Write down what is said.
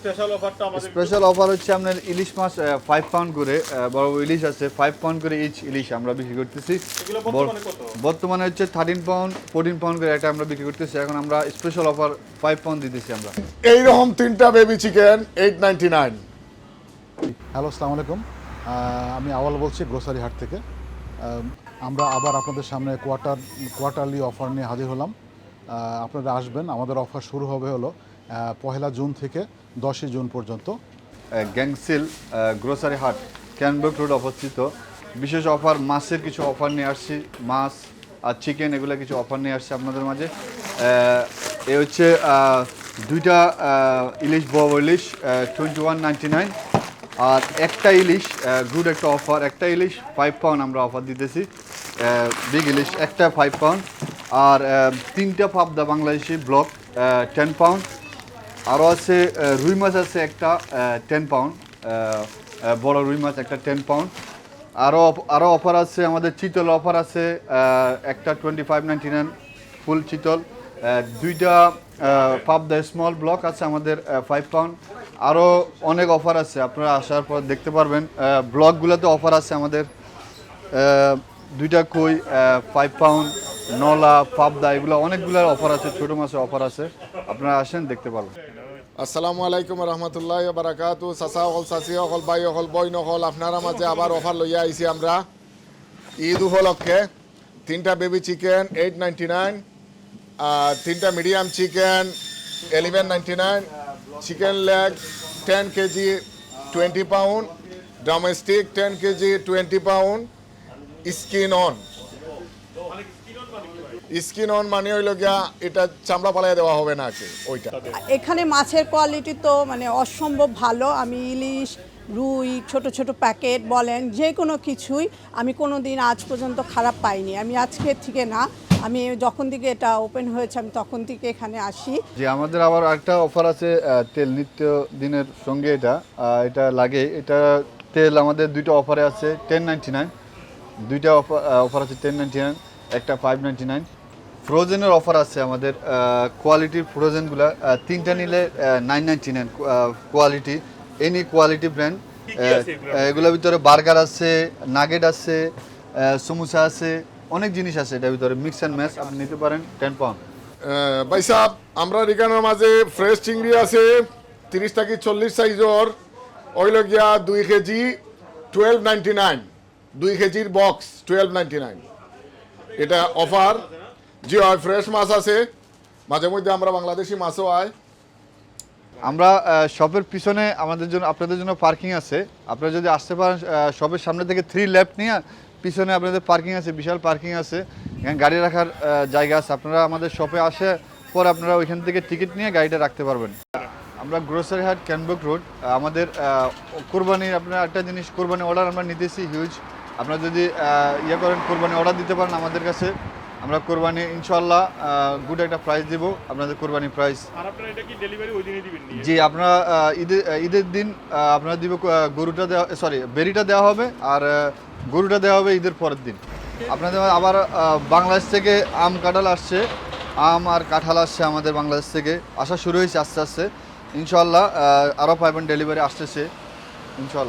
Special অফারটা আমাদের special offer হচ্ছে আপনার ইলিশ মাছ ফাইভ পাউন্ড করে বড় বড় ইলিশ আছে ফাইভ পাউন্ড করে ইচ ইলিশ আমরা বিক্রি করতেছি। বর্তমানে হচ্ছে থার্টিন পাউন্ড ফোরটিন পাউন্ড করে এটা আমরা বিক্রি করতেছি। এখন আমরা স্পেশাল অফার ফাইভ পাউন্ড দিতেছি আমরা। এইরকম তিনটা baby chicken eight ninety nine hello আসসালামু আলাইকুম। আমি আওয়াল বলছি গ্রোসারি হাট থেকে আমরা আবার আপনাদের সামনে কোয়ার্টার কোয়ার্টারলি অফার নিয়ে হাজির হলাম। আপনারা আসবেন। আমাদের অফার শুরু হবে হলো পহেলা জুন থেকে দশই জুন পর্যন্ত। গ্যাংসিল গ্রোসারি হাট ক্যানবুক রোড অবস্থিত। বিশেষ অফার, মাছের কিছু অফার নিয়ে আসছি, মাছ আর চিকেন এগুলো কিছু অফার নিয়ে আসছে আপনাদের মাঝে। এ হচ্ছে দুইটা ইলিশ বব ইলিশ টোয়েন্টি ওয়ান নাইনটি নাইন আর একটা ইলিশ গুড একটা অফার, একটা ইলিশ ফাইভ পাউন্ড আমরা অফার দিতেছি। বিগ ইলিশ, একটা ফাইভ পাউন্ড আর তিনটা পাবদা বাংলাদেশি ব্লক টেন পাউন্ড আরও আছে রুই মাছ আছে একটা টেন পাউন্ড বড় রুই মাছ একটা টেন পাউন্ড আরও আরও অফার আছে, আমাদের চিতল অফার আছে একটা twenty five ninety nine full চিতল। দুইটা পাপ দ্য স্মল ব্লক আছে আমাদের ফাইভ পাউন্ড আরও অনেক অফার আছে, আপনারা আসার পর দেখতে পারবেন। ব্লকগুলোতে অফার আছে আমাদের দুইটা কই ফাইভ পাউন্ড নলা, পাবদা, এগুলো অনেকগুলো অফার আছে, ছোটো মাছের অফার আছে। আপনারা আসেন, দেখতে পারবেন। আসসালামু আলাইকুম রহমতুল্লাহ বারাকাতু। চাচা অকল চাচি অকল বাই অকল বইন অকল আপনারা মাঝে আবার অফার লইয়া আইছি আমরা। ঈদ উপলক্ষে তিনটা baby chicken eight ninety nine আর তিনটা medium chicken eleven ninety nine chicken leg ten KG twenty pound domestic ten KG twenty pound skin on skin on মানে হইল গিয়া এটা চামড়া পালাই দেওয়া হবে না কি ওইটা। এখানে মাছের কোয়ালিটি তো মানে অসম্ভব ভালো। আমি ইলিশ রুই ছোট ছোট প্যাকেট বলেন যে কোনো কিছুই আমি কোনো দিন আজ পর্যন্ত খারাপ পাইনি। আমি আজকের থেকে না আমি যখন থেকে এটা ওপেন হয়েছে আমি তখন থেকে এখানে আসি। যে আমাদের আবার একটা অফার আছে তেল নিত্য দিনের সঙ্গে এটা। এটা লাগে এটা তেল আমাদের দুইটা অফারে আছে টেন নাইনটি নাইন দুইটা অফার অফার আছে টেন নাইনটি নাইন একটা ফাইভ নাইনটি নাইন ফ্রোজেনের অফার আছে আমাদের কোয়ালিটির ফ্রোজেনগুলো তিনটা নিলে nine ninety nine quality any quality brand এগুলোর ভিতরে বার্গার আছে নাগেট আছে সমুসা আছে অনেক জিনিস আছে এটার ভিতরে মিক্স অ্যান্ড ম্যাচ আপনি নিতে পারেন টেন পাউন্ড ভাই সাহ আমরা এখানের মাঝে ফ্রেশ চিংড়ি আছে তিরিশ থেকে চল্লিশ সাইজর ওইল গিয়া দুই কেজি টুয়েলভ নাইনটি নাইন দুই কেজির বক্স টুয়েলভ নাইনটি নাইন এটা অফার জি, হয় ফ্রেশ মাছ আছে। মাঝে মধ্যে আমরা বাংলাদেশি মাছও আয় আমরা শপের পিছনে আমাদের জন্য, আপনাদের জন্য পার্কিং আছে। আপনারা যদি আসতে পারেন শপের সামনে থেকে থ্রি লেফট নিয়ে, পিছনে আপনাদের পার্কিং আছে, বিশাল পার্কিং আছে। এখানে গাড়ি রাখার জায়গা আছে। আপনারা আমাদের শপে আসে, পর আপনারা ওইখান থেকে টিকিট নিয়ে গাড়িটা রাখতে পারবেন। আমরা গ্রোসারি হাট ক্যানবুক রোড আমাদের কোরবানির, আপনার একটা জিনিস, কোরবানি অর্ডার আমরা নিতেছি হিউজ আপনারা যদি ইয়ে করেন কোরবানি অর্ডার দিতে পারেন আমাদের কাছে আমরা কোরবানি ইনশাল্লাহ গুড একটা প্রাইস দেবো আপনাদের কোরবানি প্রাইস জি আপনারা ঈদের ঈদের দিন আপনারা দিব গরুটা দেওয়া সরি বেরিটা দেওয়া হবে আর গরুটা দেওয়া হবে ঈদের পরের দিন। আপনাদের আবার বাংলাদেশ থেকে আম কাঁঠাল আসছে। আম আর কাঁঠাল আসছে আমাদের বাংলাদেশ থেকে। আসা শুরু হয়েছে আস্তে আস্তে। ইনশাল্লাহ আরও পাইবেন ডেলিভারি আসতেছে। ইনশাল্লাহ